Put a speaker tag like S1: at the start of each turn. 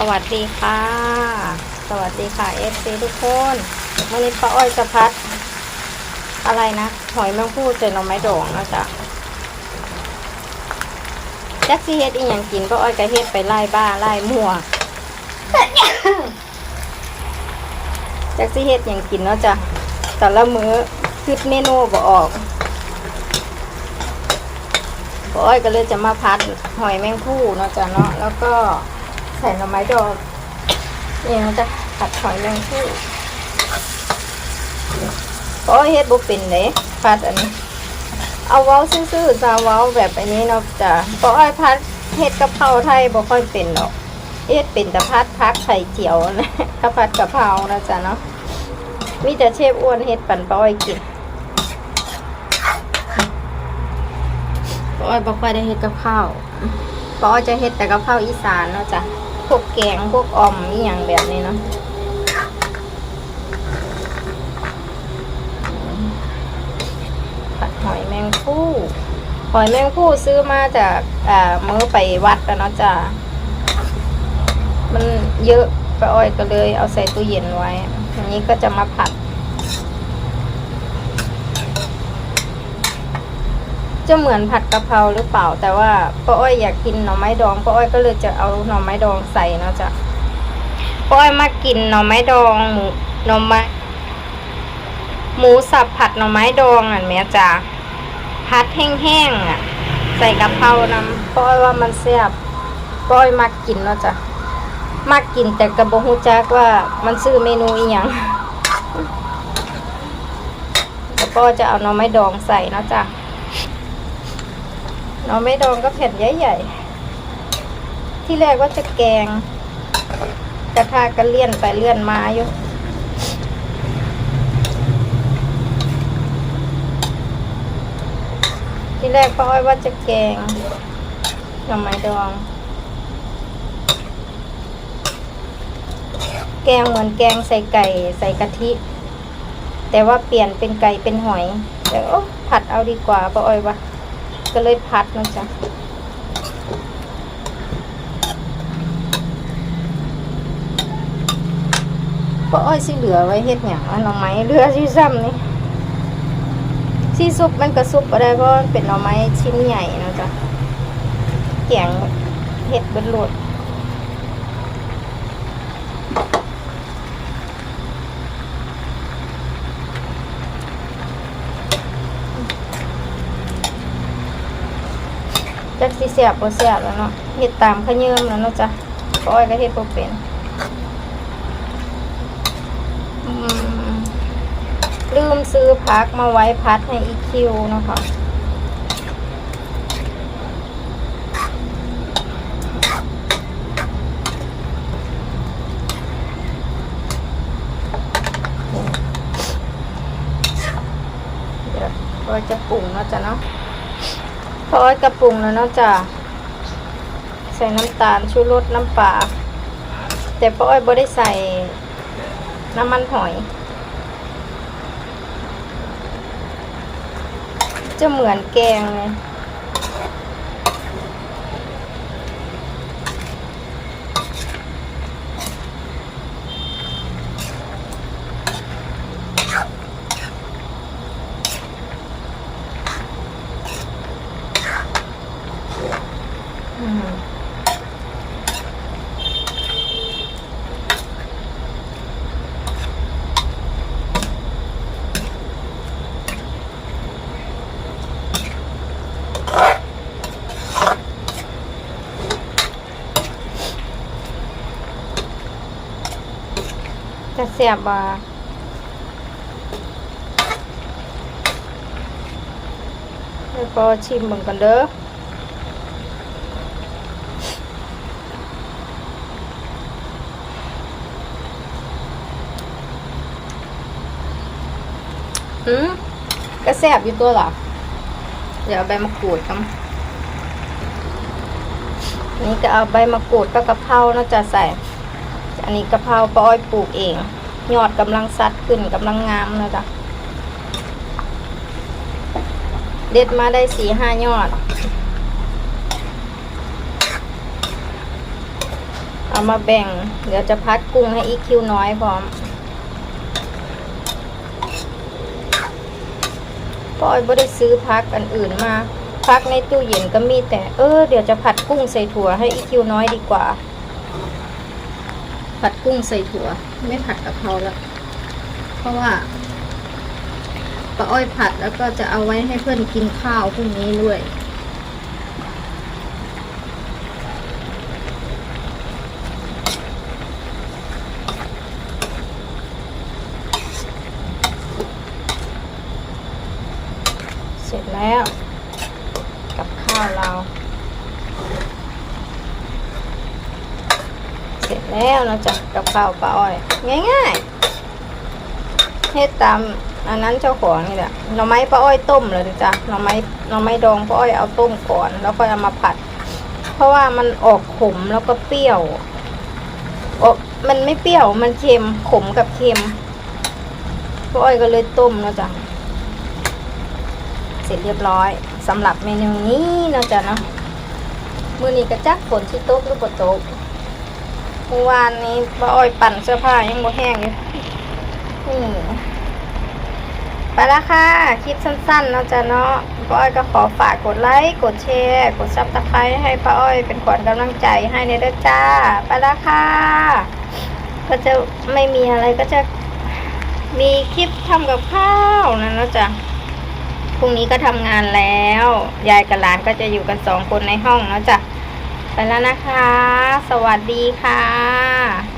S1: สวัสดีค่ะ สวัสดีค่ะเอฟซีทุกคนวันนี้ป้าอ้อยจะพัด อะไรนะ หอยแมงพูดใส่หน่อไม้ดองนะจ๊ะแจ็คซี่เฮ็ดอีหยังกินป้าอ้อยก็เฮ็ดไปไล่บ้าไล่มั่วแจ็คซี่เฮ็ดหยังกินเนาะจ๊ะแต่ละมื้อคิดเมนูบ่ออกป้าอ้อยก็เลยจะมาพัดหอยแมงผู้เนาะจ๊ะเนาะแล้วก็ ใส่หน่อไม้ดองนี่นะจ๊ะผัดหอยแมงผู้ป้าอ้อยเฮ็ดบ่เป็นเด้พัดอันนี้ เอาเว้าซื่อๆจะเว้าแบบอันนี้เนาะจ้ะป้าอ้อยพัดเฮ็ดกับเพราไทยบ่ค่อยเป็นหรอกเฮ็ดเป็นแต่พัดพักไข่เจียวนะกับผัดกะเพรานะจ๊ะเนาะมีแต่เชฟอ้วนเฮ็ดปั่นป้าอ้อยกินป้าอ้อยบ่ค่อยได้เฮ็ดกับข้าวป้าอ้อยจะเฮ็ดแต่กับข้าวอีสานเนาะจ้ะ พวกแกงพวกออมนี่อย่างแบบนี้เนาะผัดหอยแมงผู้หอยแมงผู้ซื้อมาจากอ่ามื้อไปวัดแล้วเนาะจ้ะมันเยอะป้าอ้อยก็เลยเอาใส่ตู้เย็นไว้อันนี้ก็จะมาผัด จะเหมือนผัดกะเพราหรือเปล่า แต่ว่าป้าอ้อยอยากกินหน่อไม้ดองป้าอ้อยก็เลยจะเอาหน่อไม้ดองใส่เนาะจ้ะป้าอ้อยมากินหน่อไม้ดองหมูหน่อไม้หมูสับผัดหน่อไม้ดองอะแม่จ้าผัดแห้งๆอะ ใส่กะเพราน้ำป้อยว่ามันแซ่บป้อยมักกินเนาะจ้ะมักกินแต่กระบอกฮูจักว่ามันซื้อเมนูอีหยังแล้วก็จะเอาหน่อไม้ดองใส่เนาะจ้ะ หน่อไม้ดองก็เผ็ดใหญ่ๆ ที่แรกว่าจะแกง กระทะก็เลี่ยนไปเลื่อนมาอยู่ที่แรกป้าอ้อยว่าจะแกงหน่อไม้ดอง แกงเหมือนแกงใส่ไก่ใส่กะทิ แต่ว่าเปลี่ยนเป็นไก่เป็นหอยแต่โอ้ผัดเอาดีกว่าป้าอ้อยว่า ก็เลยพัดนะจ๊ะก็อ้อยสิเหลือไว้เฮ็ดหยังอะหน่อไม้เหลือสิซ้ำนี่ที่ซุปมันก็ซุปอะไรเพราะมันเป็นหน่อไม้ชิ้นใหญ่นะจ๊ะเกี่ยงเห็ดเบิดโหลด สิเสียบบ่เสียบแล้วเนาะเห็ดตามขยืมแล้วเนาะจ๊ะเพราะอ้อยก็เห็ดบ่เป็นลืมซื้อพักมาไว้พัดให้อีคิวนะคะเดี๋ยวก็จะปรุงเนาะจ้ะเนาะ พออ้อยกระปุงแล้วเนาะจ้ะใส่น้ำตาลชูรสน้ำปลาแต่ป้าอ้อยบ่ได้ใส่น้ำมันหอยจะเหมือนแกงเลย จะเสียบบ่แล้วก็ชิมเบิ่งกันเด้ออืมก็แซ่บอยู่ตัวหรอเดี๋ยวเอาใบมะกรูดครับนี่ก็เอาใบมะกรูดก็กะเพรานะจะใส่ อันนี้กะเพราป้อยปลูกเอง ยอดกำลังสัดขึ้นกำลังงามนะจ๊ะเด็ดมาได้สี่ห้ายอด เอามาแบ่ง เดี๋ยวจะพัดกุ้งให้อีคิวน้อยพร้อมปอยบ่ได้ซื้อพักอันอื่นมาพักในตู้เย็นก็มีแต่ เออ เดี๋ยวจะผัดกุ้งใส่ถั่วให้อีคิวน้อยดีกว่า ผัดกุ้งใส่ถั่ว ไม่ผัดกะเพราแล้วเพราะว่าปลาอ้อยผัดแล้วก็จะเอาไว้ให้เพื่อนกินข้าวพรุ่งนี้ด้วย เสร็จแล้ว กับข้าวเรา เสร็จ แล้วเนะจ๊ะกับข้าวป้าอ้อย ง่ายๆให้ตามอันนั้นเจ้าของนี่แหละหน่อไม้ป้าอ้อยต้มเลยจ้ะหน่อไม้หน่อไม้ดองป้าอ้อยเอาต้มก่อน แล้วก็เอามาผัด เพราะว่ามันออกขมแล้วก็เปรี้ยวออกมันไม่เปรี้ยวมันเค็มขมกับเค็มป้าอ้อยก็เลยต้มนะจ๊ะเสร็จเรียบร้อยสำหรับเมนูนี้เนาะจ๊ะเนาะมื้อนี้กระจักฝนที่โต๊ะหรือบ่โต๊ะ เมื่อวานนี้ป้าอ้อยปั่นเสื้อผ้ายังบ่แห้งอยู่นี่ไปและค่ะ คลิปสั้นๆเนาะจ๊ะเนาะป้าอ้อยก็ขอฝากกดไลค์ กดแชร์ กดซับสไครต์ให้ป้าอ้อยเป็นขวัญกำลังใจให้ในเด้อจ้า ไปและค่ะ ก็จะไม่มีอะไรก็จะมีคลิปทำกับข้าวนั่นเนาะจ๊ะพรุ่งนี้ก็ทำงานแล้ว ยายกับหลานก็จะอยู่กันสองคนในห้องเนาะจ้ะ ไปแล้วนะคะ สวัสดีค่ะ